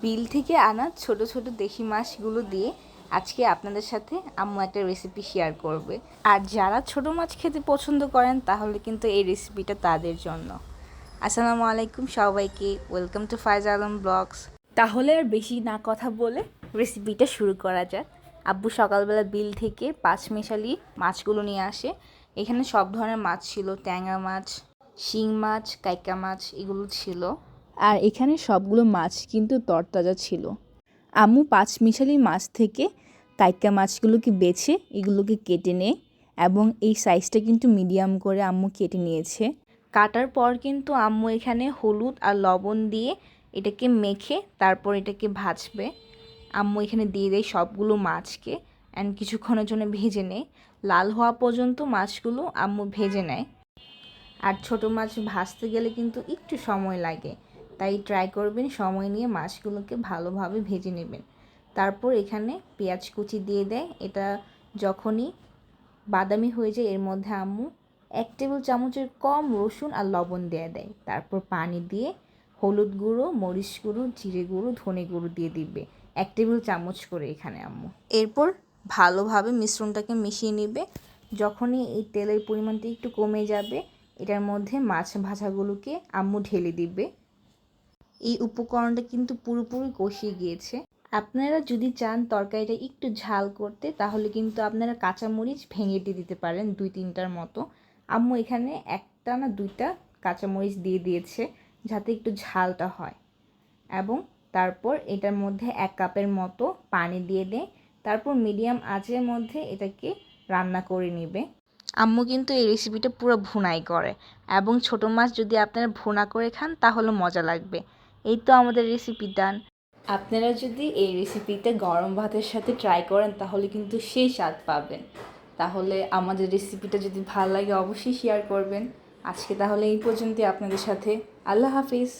বিল থেকে আনা ছোট ছোট দেশি মাছগুলো দিয়ে আজকে আপনাদের সাথে আম্মু একটা রেসিপি শেয়ার করবে। আর যারা ছোট মাছ খেতে পছন্দ করেন, তাহলে কিন্তু এই রেসিপিটা তাদের জন্য। আসসালামু আলাইকুম সবাইকে welcome to Faiz Alam blogs তাহলে আর বেশি না কথা বলে রেসিপিটা শুরু করা যাক। আব্বু সকালবেলা বিল থেকে পাঁচ মেশালি মাছগুলো নিয়ে আসে। এখানে সব ধরনের মাছ ছিল, ট্যাংরা মাছ, শিং মাছ, কাইকা মাছ, এগুলো ছিল। আর এখানে সবগুলো মাছ কিন্তু তরতাজা ছিল। আম্মু পাঁচ মিশালি মাছ থেকে কাইকা মাছগুলোকে বেছে এগুলোকে কেটে নেয় এবং এই সাইজটা কিন্তু মিডিয়াম করে আম্মু কেটে নিয়েছে। কাটার পর কিন্তু আম্মু এখানে হলুদ আর লবণ দিয়ে এটাকে মেখে তারপর এটাকে ভাজবে। আম্মু এখানে দিয়ে দেয় সবগুলো মাছকে অ্যান্ড কিছুক্ষণের জন্য ভেজে নেয়। লাল হওয়া পর্যন্ত মাছগুলো আম্মু ভেজে নেয়। আর ছোট মাছ ভাজতে গেলে কিন্তু একটু সময় লাগে। তাই ট্রাই করবেন, সময় নিয়ে মাছগুলোকে ভালোভাবে ভেজে নেবেন। তারপর এখানে পেঁয়াজ কুচি দিয়ে দেয়। এটা যখনই বাদামি হয়ে যায়, এর মধ্যে আম্মু এক টেবিল চামচের কম রসুন আর লবণ দিয়ে দেয়। তারপর পানি দিয়ে হলুদ গুঁড়ো, মরিচ গুঁড়ো, জিরে গুঁড়ো, ধনে গুঁড়ো দিয়ে দিবে। এক টেবিল চামচ করে এখানে আম্মু। এরপর ভালোভাবে মিশ্রণটাকে মিশিয়ে নেবে। যখনই এই তেলের পরিমাণটা একটু কমে যাবে, এটার মধ্যে মাছ ভাজাগুলোকে আম্মু ঢেলে দিবে। এই উপকরণটা কিন্তু পুরোপুরি কষিয়ে গিয়েছে। আপনারা যদি চান তরকারিটা একটু ঝাল করতে, তাহলে কিন্তু আপনারা কাঁচামরিচ ভেঙে দিয়ে দিতে পারেন দুই তিনটার মতো। আম্মু এখানে একটা না দুইটা কাঁচামরিচ দিয়ে দিয়েছে, যাতে একটু ঝালটা হয়। এবং তারপর এটার মধ্যে এক কাপের মতো পানি দিয়ে দেয় তারপর মিডিয়াম আঁচের মধ্যে এটাকে রান্না করে নেবে। আম্মু কিন্তু এই রেসিপিটা পুরো ভুনাই করে, এবং ছোট মাছ যদি আপনারা ভুনা করে খান, তাহলে মজা লাগবে। এই তো আমাদের রেসিপি ডান আপনারা যদি এই রেসিপিটা গরম ভাতের সাথে ট্রাই করেন, তাহলে কিন্তু সেই স্বাদ পাবেন। তাহলে আমাদের রেসিপিটা যদি ভালো লাগে, অবশ্যই শেয়ার করবেন। আজকে তাহলে এই পর্যন্তই আপনাদের সাথে। আল্লাহ হাফিজ।